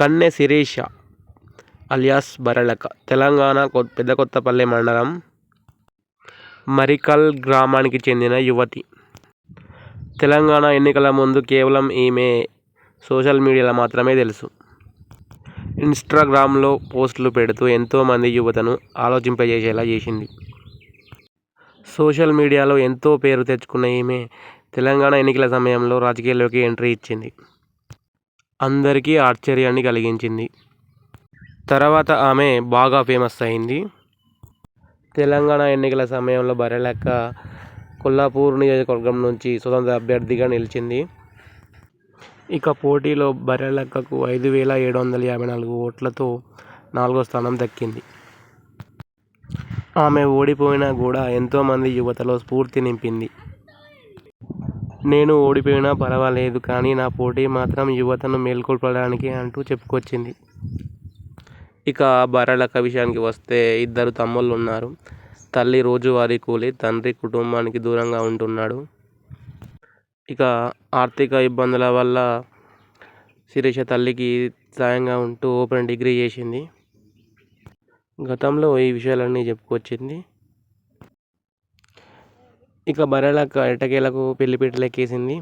కన్నె Sirisha alias Barrelakka Telangana పెద్ద కొత్తపల్లి మండలం మరికల్ గ్రామానికి చెందిన యువతి. తెలంగాణ ఎన్నికల ముందు కేవలం ఈమె సోషల్ మీడియాలో మాత్రమే తెలుసు. ఇన్స్టాగ్రామ్లో పోస్టులు పెడుతూ ఎంతోమంది యువతను ఆలోచింపజేసేలా చేసింది. సోషల్ మీడియాలో ఎంతో పేరు తెచ్చుకున్న ఈమె తెలంగాణ ఎన్నికల సమయంలో రాజకీయాల్లోకి ఎంట్రీ ఇచ్చింది. అందరికీ ఆశ్చర్యాన్ని కలిగించింది. తర్వాత ఆమె బాగా ఫేమస్ అయింది. తెలంగాణ ఎన్నికల సమయంలో బర్రెలక్క కొల్లాపూర్ నియోజకవర్గం నుంచి స్వతంత్ర అభ్యర్థిగా నిలిచింది. ఇక పోటీలో బర్రెలక్కకు ఐదు వేల ఏడు వందల యాభై నాలుగు ఓట్లతో నాలుగో స్థానం దక్కింది. ఆమె ఓడిపోయినా కూడా ఎంతోమంది యువతలో స్ఫూర్తి నింపింది. నేను ఓడిపోయినా పర్వాలేదు కానీ నా పోటీ మాత్రం యువతను మేల్కొల్పడానికి అంటూ చెప్పుకొచ్చింది. ఇక బర్రెలక్క విషయానికి వస్తే ఇద్దరు తమ్ముళ్ళు ఉన్నారు. తల్లి రోజువారీ కూలి తండ్రి కుటుంబానికి దూరంగా ఉంటున్నాడు. ఇక ఆర్థిక ఇబ్బందుల వల్ల శిరీష తల్లికి సాయంగా ఉంటూ ఓపెన్ డిగ్రీ చేసింది. గతంలో ఈ విషయాలన్నీ చెప్పుకొచ్చింది. ఇక బర్రెలక్క ఎట్టకేలకు పెళ్ళిపీటలు ఎక్కేసింది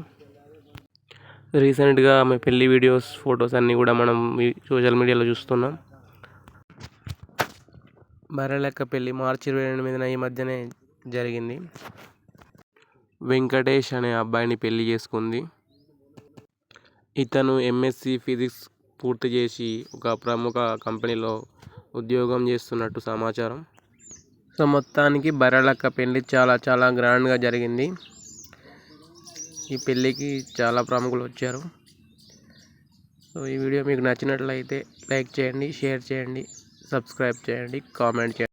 రీసెంట్గా ఆమె పెళ్ళి వీడియోస్ ఫొటోస్ అన్నీ కూడా మనం సోషల్ మీడియాలో చూస్తున్నాం. బర్రెలక్క పెళ్ళి మార్చి ఇరవై ఎనిమిదిన ఈ మధ్యనే జరిగింది. వెంకటేష్ అనే అబ్బాయిని పెళ్ళి చేసుకుంది. ఇతను ఎంఎస్సి ఫిజిక్స్ పూర్తి చేసి ఒక ప్రముఖ కంపెనీలో ఉద్యోగం చేస్తున్నట్టు సమాచారం. సో మొత్తానికి బర్రెలక్క పెళ్ళి చాలా చాలా గ్రాండ్గా జరిగింది. ఈ పెళ్ళికి చాలా ప్రముఖులు వచ్చారు. సో ఈ వీడియో మీకు నచ్చినట్లయితే లైక్ చేయండి షేర్ చేయండి సబ్స్క్రైబ్ చేయండి కామెంట్ చేయండి.